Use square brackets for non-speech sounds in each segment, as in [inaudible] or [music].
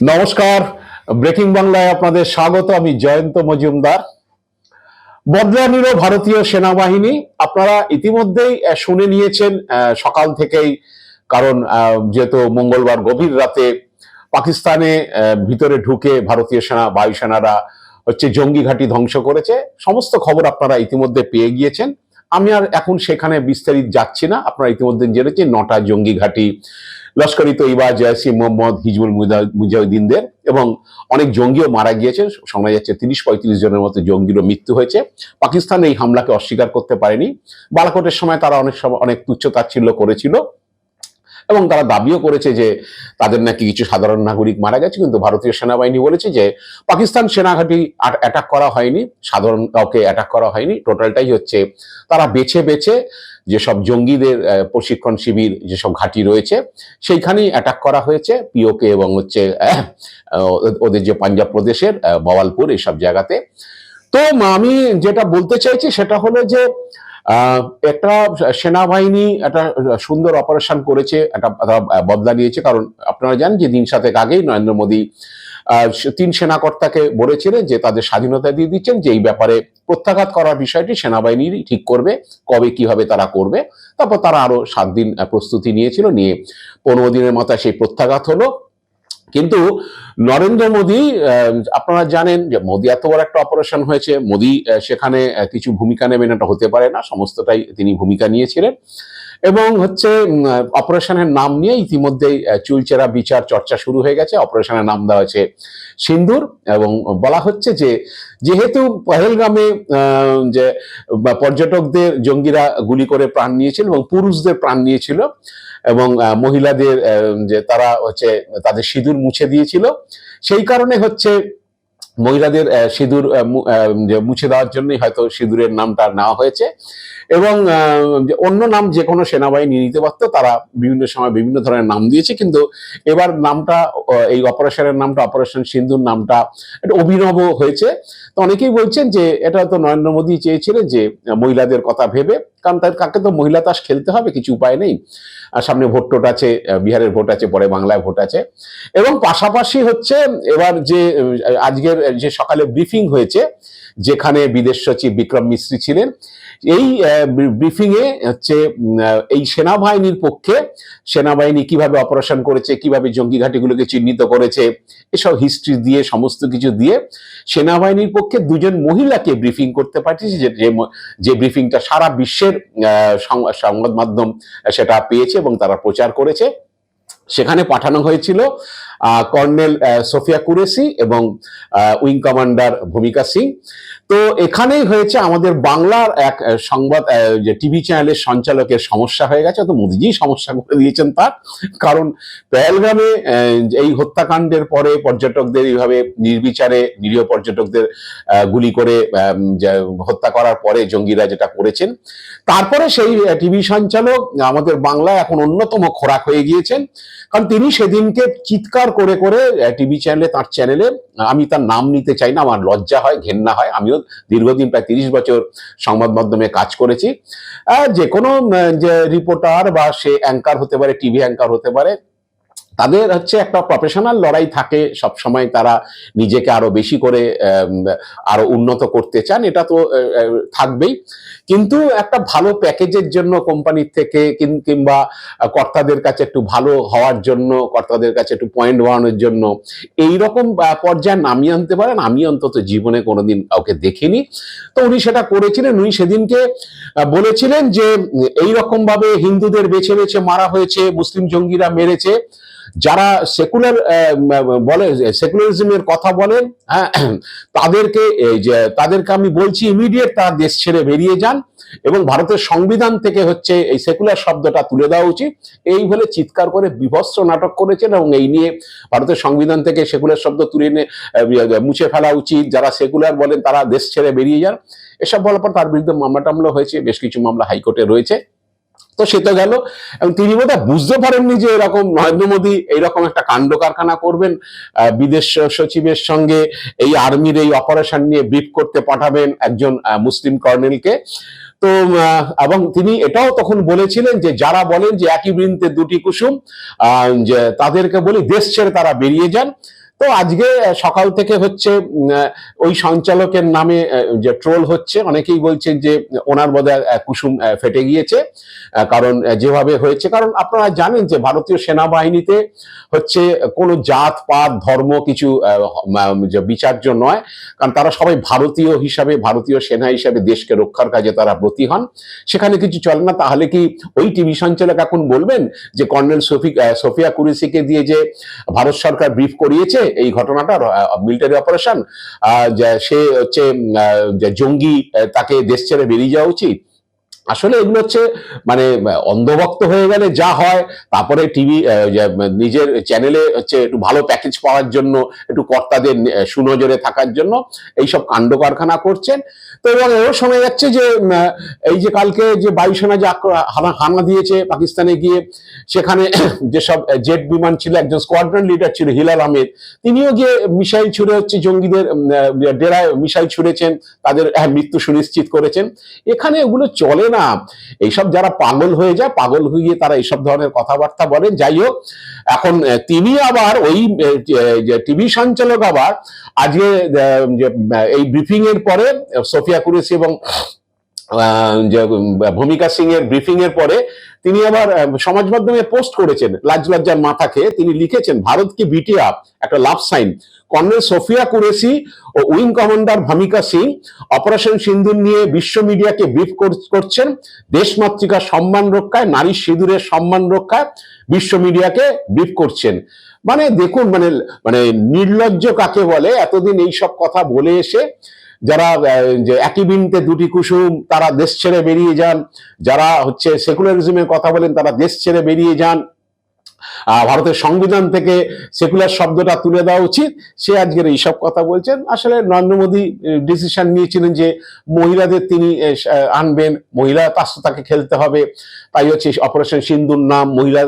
নমস্কার। ব্রেকিং বাংলায় আপনাদের স্বাগত, আমি জয়ন্ত মজুমদার। বদলা নিল ভারতীয় সেনাবাহিনী। আপনারা ইতিমধ্যেই শুনে নিয়েছেন সকাল থেকেই, কারণ যেহেতু মঙ্গলবার গভীর রাতে পাকিস্তানে ভিতরে ঢুকে ভারতীয় সেনা বায়ুসেনারা হচ্ছে জঙ্গি ঘাঁটি ধ্বংস করেছে। সমস্ত খবর আপনারা ইতিমধ্যে পেয়ে গিয়েছেন। আমি আর এখন সেখানে বিস্তারিত যাচ্ছি না। আপনারা ইতিমধ্যে জেনেছেন নটা জঙ্গি ঘাঁটি লস্করি তৈবা জয়সি মোহাম্মদ হিজবুল মুজা- মুজাহিদিনদের এবং অনেক জঙ্গিও মারা গিয়েছে শোনা যাচ্ছে তিরিশ পঁয়ত্রিশ জনের মতো জঙ্গিরও মৃত্যু হয়েছে। পাকিস্তান এই হামলাকে অস্বীকার করতে পারেনি। বালাকোটের সময় তারা অনেক সময় অনেক তুচ্ছ তাচ্ছিল্য করেছিল। এবং তারা দাবিও করেছে যে তাদের নাকি কিছু সাধারণ নাগরিক মারা গেছে, কিন্তু ভারতীয় সেনাবাহিনী বলেছে যে পাকিস্তান সেনাঘাঁটি অ্যাটাক করা হয়নি, সাধারণ কাউকে অ্যাটাক করা হয়নি টোটালটাই হচ্ছে তারা বেছে বেছে যেসব জঙ্গিদের প্রশিক্ষণ শিবির যেসব ঘাঁটি রয়েছে, সেইখানেই অ্যাটাক করা হয়েছে পিওকে এবং হচ্ছে ওদের যে পাঞ্জাব প্রদেশের বওয়ালপুর এইসব জায়গাতে। তো আমি যেটা বলতে চাইছি সেটা হলো যে একটা সেনাবাহিনী একটা সুন্দর অপারেশন করেছে, একটা বদলা নিয়েছে। কারণ আপনারা জানেন যে দিন সাতেক আগেই নরেন্দ্র মোদী তিন সেনাকর্তাকে বলেছিলেন যে তাদের স্বাধীনতা দিয়ে দিচ্ছেন, যে এই ব্যাপারে প্রত্যাঘাত করার বিষয়টি সেনাবাহিনীরই ঠিক করবে, কবে কীভাবে তারা করবে। তারপর তারা আরও সাত দিন প্রস্তুতি নিয়েছিল, নিয়ে পনেরো দিনের মাথায় সেই প্রত্যাঘাত হলো। কিন্তু নরেন্দ্র মোদী আপনারা জানেন যে মোদী এত বড় একটা অপারেশন হয়েছে মোদী সেখানে কিছু ভূমিকা নেবেন এটা হতে পারে না সমস্তটাই তিনি ভূমিকা নিয়েছিলেন। এবং হচ্ছে অপারেশনের নাম নিয়ে ইতিমধ্যেই চুলচেরা বিচার চর্চা শুরু হয়ে গেছে। অপারেশনের নাম দেওয়া হয়েছে সিন্দুর এবং বলা হচ্ছে যে যেহেতু পহেলগামে আহ, যে পর্যটকদের জঙ্গিরা গুলি করে প্রাণ নিয়েছিল এবং পুরুষদের প্রাণ নিয়েছিল এবং মহিলাদের যে তারা হচ্ছে তাদের সিঁদুর মুছে দিয়েছিল সেই কারণে হচ্ছে মহিলাদের সিঁদুর মুছে দেওয়ার জন্যই হয়তো সিঁদুরের নামটা নেওয়া হয়েছে। এবং অন্য নাম যে কোনো সেনাবাহিনী নিতে পারতো, তারা বিভিন্ন সময় বিভিন্ন ধরনের নাম দিয়েছে। কিন্তু এবার নামটা এই অপারেশনের নামটা, অপারেশন সিন্ধুর নামটা একটা অভিনব হয়েছে। তো অনেকেই বলছেন যে, এটা তো নরেন্দ্র মোদী চেয়েছিলেন যে, মহিলাদের কথা ভেবে, কারণ তার কাকে তো মহিলা তাস খেলতে হবে, কিছু উপায় নেই। আর সামনে ভোট টোট আছে বিহারের ভোট আছে, পরে বাংলায় ভোট আছে। এবং পাশাপাশি হচ্ছে, এবার যে আজকের যে সকালে ব্রিফিং হয়েছে, যেখানে বিদেশ সচিব বিক্রম মিস্ত্রি ছিলেন, এই ব্রিফিং এ হচ্ছে এই সেনাবাহিনীর পক্ষে, সেনাবাহিনী কীভাবে অপারেশন করেছে, কীভাবে জঙ্গি ঘাটিগুলোকে চিহ্নিত করেছে, এসব হিস্ট্রি দিয়ে, সমস্ত কিছু দিয়ে, সেনাবাহিনীর পক্ষে দুজন মহিলাকে ব্রিফিং করতে পারছি যে যে ব্রিফিংটা সারা বিশ্বের সংবাদ মাধ্যম সেটা পেয়েছে এবং তারা প্রচার করেছে। সেখানে পাঠানো হয়েছিল কর্নেল সোফিয়া কুরেসি এবং উইং কমান্ডার ভূমিকা সিং। তো এখানেই হয়েছে আমাদের বাংলার এক সংবাদ যে টিভি চ্যানেলের সঞ্চালকের সমস্যা হয়ে গেছে তো মোদিজি সমস্যা করে দিয়েছেন তার। কারণ আহ, এই হত্যাকাণ্ডের পরে পর্যটকদের এইভাবে নির্বিচারে নিরীহ পর্যটকদের গুলি করে হত্যা করার পরে জঙ্গিরা যেটা করেছেন তারপরে সেই টিভি সঞ্চালক আমাদের বাংলায় এখন অন্যতম খোরাক হয়ে গিয়েছেন। কারণ তিনি সেদিনকে চিৎকার করে করে টিভি চ্যানেলে তার চ্যানেলে আমি তার নাম নিতে চাই না, আমার লজ্জা হয়, ঘেন্না হয়। আমিও দীর্ঘদিন প্রায় তিরিশ বছর সংবাদ মাধ্যমে কাজ করেছি। যে কোনো যে রিপোর্টার বা সে অ্যাঙ্কার হতে পারে টিভি অ্যাঙ্কার হতে পারে, তাদের হচ্ছে একটা প্রফেশনাল লড়াই থাকে। সব সময় তারা নিজেকে আরও বেশি করে আরও উন্নত করতে চান, এটা তো থাকবেই। কিন্তু একটা ভালো প্যাকেজের জন্য কোম্পানির থেকে কিংবা কর্তাদের কাছে একটু ভালো হওয়ার জন্য কর্তাদের কাছে একটু পয়েন্ট বাড়ানোর জন্য এই রকম পর্যায়ে নামিয়ে আনতে পারেন। আমি অন্তত জীবনে কোনোদিন কাউকে দেখিনি। তো উনি সেটা করেছিলেন। উনি সেদিনকে বলেছিলেন যে এই রকম ভাবে হিন্দুদের বেছে বেছে মারা হয়েছে মুসলিম জঙ্গিরা মেরেছে। যারা সেকুলার বলে সেকুলারিজমের কথা বলেন হ্যাঁ, তাদেরকে তাদেরকে আমি বলছি ইমিডিয়েট তারা দেশ ছেড়ে বেরিয়ে যান। এবং ভারতের সংবিধান থেকে হচ্ছে এই সেকুলার শব্দটা তুলে দেওয়া উচিত। এই বলে চিৎকার করে বিভৎস নাটক করেছেন এবং এই নিয়ে ভারতের সংবিধান থেকে সেকুলার শব্দ তুলে এনে মুছে ফেলা উচিত। যারা সেকুলার বলেন তারা দেশ ছেড়ে বেরিয়ে যান। এসব বলার পর তার বিরুদ্ধে মামলা টামলা হয়েছে, বেশ কিছু মামলা হাইকোর্টে রয়েছে। তো সে তো গেল। এবং তিনি বোধহয় বুঝতে পারেননি যে এরকম নরেন্দ্র মোদী এইরকম একটা কাণ্ড কারখানা করবেন বিদেশ সচিবের সঙ্গে এই আর্মির এই অপারেশন নিয়ে ব্রিফ করতে পাঠাবেন একজন মুসলিম কর্নেলকে। তো এবং তিনি এটাও তখন বলেছিলেন যে যারা বলেন যে একই বৃন্তে দুটি কুসুম আহ, তাদেরকে বলি দেশ ছেড়ে তারা বেরিয়ে যান। তো আজকে সকাল থেকে হচ্ছে ওই সঞ্চালকের নামে যে ট্রোল হচ্ছে, অনেকেই বলছেন যে ওনার বোধহয় কুসুম ফেটে গিয়েছে কারণ যেভাবে হয়েছে, কারণ আপনারা জানেন যে ভারতীয় সেনাবাহিনীতে হচ্ছে কোনো জাত, পাত, ধর্ম কিছু বিচার্য নয়, কারণ তারা সবাই ভারতীয় হিসাবে, ভারতীয় সেনা হিসাবে দেশকে রক্ষার কাজে তারা ব্রতী হন। সেখানে কিছু চলে না, তাহলে কি ওই টিভি সঞ্চালক এখন বলবেন যে কর্নেল সফি সোফিয়া কুরেশিকে দিয়ে যে ভারত সরকার ব্রিফ করিয়েছে? এই ঘটনাটা মিলিটারি অপারেশন সে হচ্ছে জঙ্গি তাকে দেশ ছেড়ে বেরিয়ে যাওয়া উচিত। আসলে এগুলো হচ্ছে মানে অন্ধভক্ত হয়ে গেলে যা হয় তারপরে টিভি নিজের চ্যানেলে হচ্ছে একটু ভালো প্যাকেজ পাওয়ার জন্য একটু কর্তাদের সুনজরে থাকার জন্য এইসব কাণ্ড কারখানা করছেন। তো এবং এও শোনা যাচ্ছে যে এই যে কালকে যে বায়ুসেনা যে হানা দিয়েছে পাকিস্তানে গিয়ে সেখানে [coughs] যেসব জেট বিমান ছিল একজন স্কোয়াড্রন লিডার ছিল হিলাল আহমেদ তিনিও গিয়ে মিসাইল ছুড়ে হচ্ছে জঙ্গিদের ডেরায় মিসাইল ছুড়েছেন তাদের আহ, মৃত্যু সুনিশ্চিত করেছেন। এখানে এগুলো চলে না এইসব যারা পাগল হয়ে যায়, পাগল হয়ে গিয়ে তারা এইসব ধরনের কথাবার্তা বলেন যাই হোক, এখন তিনি আবার ওই টিভি সঞ্চালক আবার আজকে এই ব্রিফিং এর পরে সোফিয়া কুরেসি এবং ভূমিকা সিং এর ব্রিফিং এর পরে তিনি আবার সমাজ মাধ্যমে পোস্ট করেছেন লাজ লজ্জার মাথা খেয়ে। তিনি লিখেছেন, ভারত কি বিটিয়া একটা love sign colonel Sofiya Qureshi ও wing commander Bhumika Singh operation সিন্ধুর নিয়ে বিশ্ব মিডিয়াকে ব্রিফ করছেন। দেশমাতৃকার সম্মান রক্ষায়, নারী সিঁদুরের সম্মান রক্ষায় বিশ্ব মিডিয়াকে ব্রিফ করছেন। মানে দেখুন মানে মানে নির্লজ্জ কাকে বলে? এতদিন এই সব কথা বলে এসে যারা যে একই বিনতে দুটি কুসুম, তারা দেশ ছেড়ে বেরিয়ে যান। যারা হচ্ছে সেকুলারিজমের কথা বলেন, তারা দেশ ছেড়ে বেরিয়ে যান। ভারতের সংবিধান থেকে সেকুলার শব্দটা তুলে দেওয়া উচিত। সে আজকের এইসব কথা বলছেন। আসলে নরেন্দ্র মোদী ডিসিশন নিয়েছিলেন যে মহিলাদের তিনি আনবেন। মহিলা তার তাকে খেলতে হবে। তাই হচ্ছে অপারেশন সিন্ধুর নাম মহিলা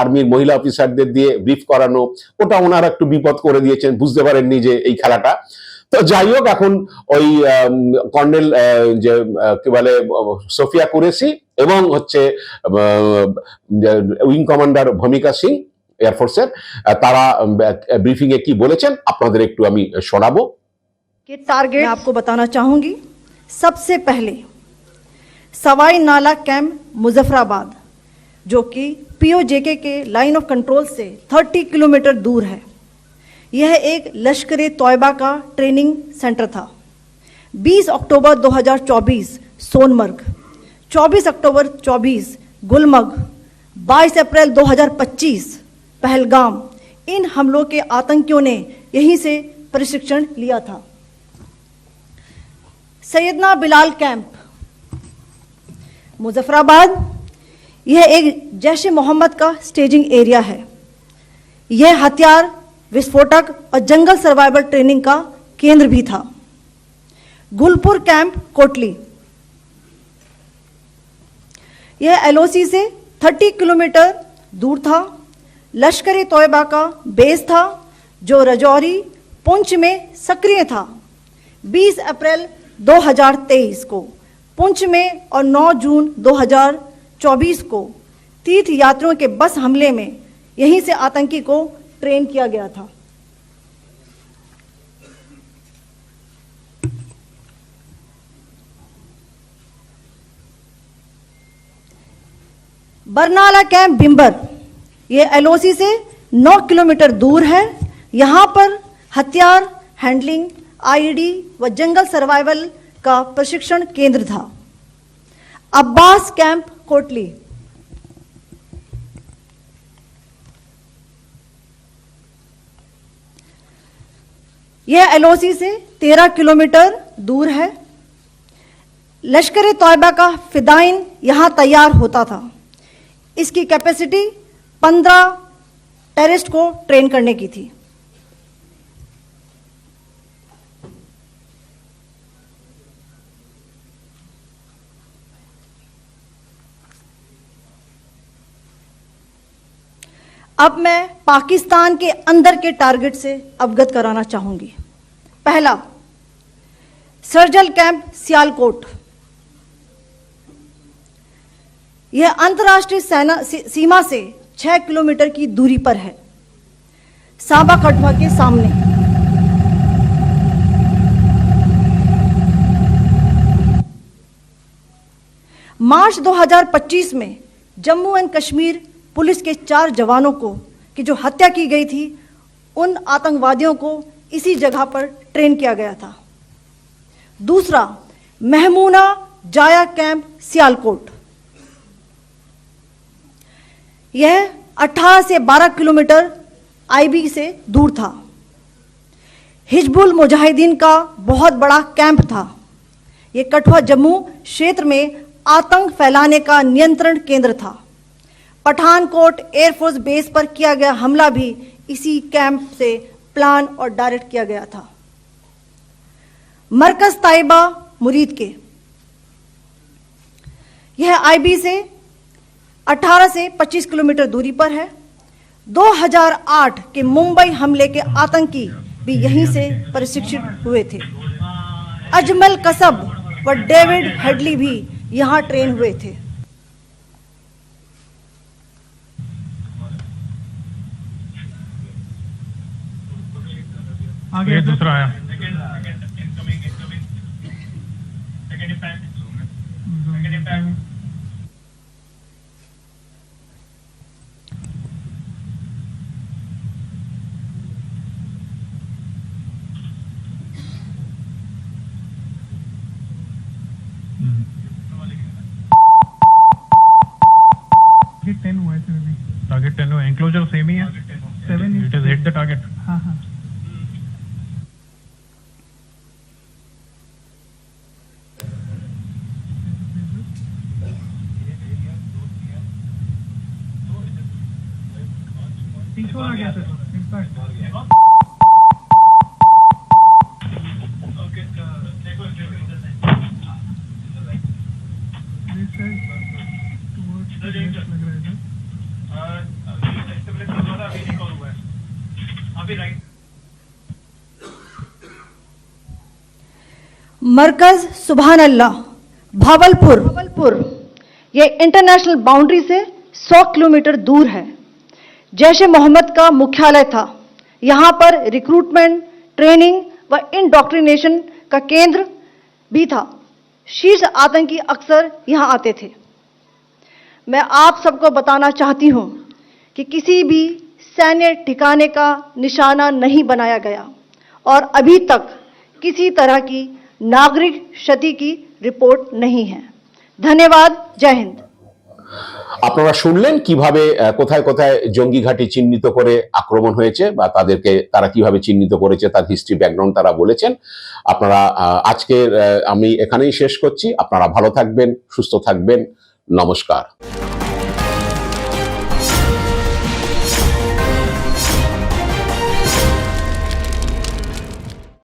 আর্মির মহিলা অফিসারদের দিয়ে ব্রিফ করানো। ওটা ওনারা একটু বিপদ করে দিয়েছেন। বুঝতে পারেননি যে এই খেলাটা। তো যাই হোক এখন ওই আম, কর্নেল আহ, যে আহ, কি বলে আহ, সোফিয়া কুরেশি এবং হচ্ছে উইং কমান্ডার ভূমিকা সিং এয়ারফোর্সের আহ, তারা ব্রিফিং এ কি বলেছেন আপনাদের একটু আমি শোনাবো के टारगेट मैं आपको बताना चाहूंगी सबसे पहले सवाई नाला कैंप मुजफ्फराबाद जो कि पीओजेके के लाइन ऑफ कंट्रोल से 30 किलोमीटर दूर है यह एक लश्कर तोयबा का ट्रेनिंग सेंटर था। 20 अक्टूबर 2024 सोनमर्ग। 24 अक्टूबर 24 गुलमर्ग। 22 अप्रैल 2025 पहलगाम। इन हमलों के आतंकियों ने यहीं से प्रशिक्षण लिया था। सैयदना बिलाल कैंप, मुजफ्फराबाद। यह एक जैश मोहम्मद का स्टेजिंग एरिया है। यह हथियार विस्फोटक और जंगल सर्वाइवल ट्रेनिंग का केंद्र भी था। गुलपुर कैंप, कोटली। यह एलओसी से 30 किलोमीटर दूर था। लश्कर तोयबा का बेस था, जो रजौरी, पुंछ में सक्रिय था। 20 अप्रैल 2023 को, पुंछ में और 9 जून 2024 को, तीर्थ यात्रियों के बस हमले में यहीं से आतंकी को ट्रेन किया गया था। बरनाला कैंप बिम्बर ये एलओसी से 9 किलोमीटर दूर है। यहाँ पर हथियार हैंडलिंग आईडी व जंगल सर्वाइवल का प्रशिक्षण केंद्र था। अब्बास कैंप, कोटली। यह एलओसी से 13 किलोमीटर दूर है। लश्कर तोयबा का फिदाइन यहाँ तैयार होता था। इसकी कैपेसिटी 15 टेरिस्ट को ट्रेन करने की थी। अब मैं पाकिस्तान के अंदर के टारगेट से अवगत कराना चाहूँगी। पहला सर्जल कैंप सियालकोट। यह अंतर्राष्ट्रीय सेना सीमा से छह किलोमीटर की दूरी पर है। सांबा कठुआ के सामने। मार्च 2025 में जम्मू एंड कश्मीर पुलिस के चार जवानों को की जो हत्या की गई थी, उन आतंकवादियों को इसी जगह पर ट्रेन किया गया था। दूसरा, महमूना जाया कैंप, सियालकोट। यह 18 से 12 किलोमीटर आईबी से दूर था। हिजबुल मुजाहिदीन का बहुत बड़ा कैंप था। यह कठुआ जम्मू क्षेत्र में आतंक फैलाने का नियंत्रण केंद्र था। पठानकोट एयरफोर्स बेस पर किया गया हमला भी इसी कैंप से प्लान और डायरेक्ट किया गया था। मरकज ताइबा मुरीद के। यह आईबी से 18 से 25 किलोमीटर दूरी पर है। 2008 के मुंबई हमले के आतंकी भी यहीं से प्रशिक्षित हुए थे। अजमल कसब व डेविड हेडली भी यहाँ ट्रेन हुए थे। आगे ये दूसरा आया। टारगेट टेन हुआ है सर अभी। टारगेट टेन हुआ एंक्लोजर सेम ही है। Seven it is hit the target हाँ हाँ। मरकज सुबहान अल्लाह भावलपुर। भावलपुर ये इंटरनेशनल बाउंड्री से 100 किलोमीटर दूर है। जैश ए मोहम्मद का मुख्यालय था। यहाँ पर रिक्रूटमेंट ट्रेनिंग व इंडोक्ट्रिनेशन का केंद्र भी था। शीर्ष आतंकी अक्सर यहाँ आते थे। मैं आप सबको बताना चाहती हूँ कि किसी भी सैन्य ठिकाने का निशाना नहीं बनाया गया और अभी तक किसी तरह की नागरिक क्षति की रिपोर्ट नहीं है। धन्यवाद। जय हिंद। আপনারা শুনলেন কীভাবে কোথায় কোথায় জঙ্গি ঘাঁটি চিহ্নিত করে আক্রমণ হয়েছে বা তাদেরকে তারা কীভাবে চিহ্নিত করেছে, তার হিস্ট্রি ব্যাকগ্রাউন্ড তারা বলেছেন। আপনারা আজকে আমি এখানেই শেষ করছি। আপনারা ভালো থাকবেন, সুস্থ থাকবেন। নমস্কার।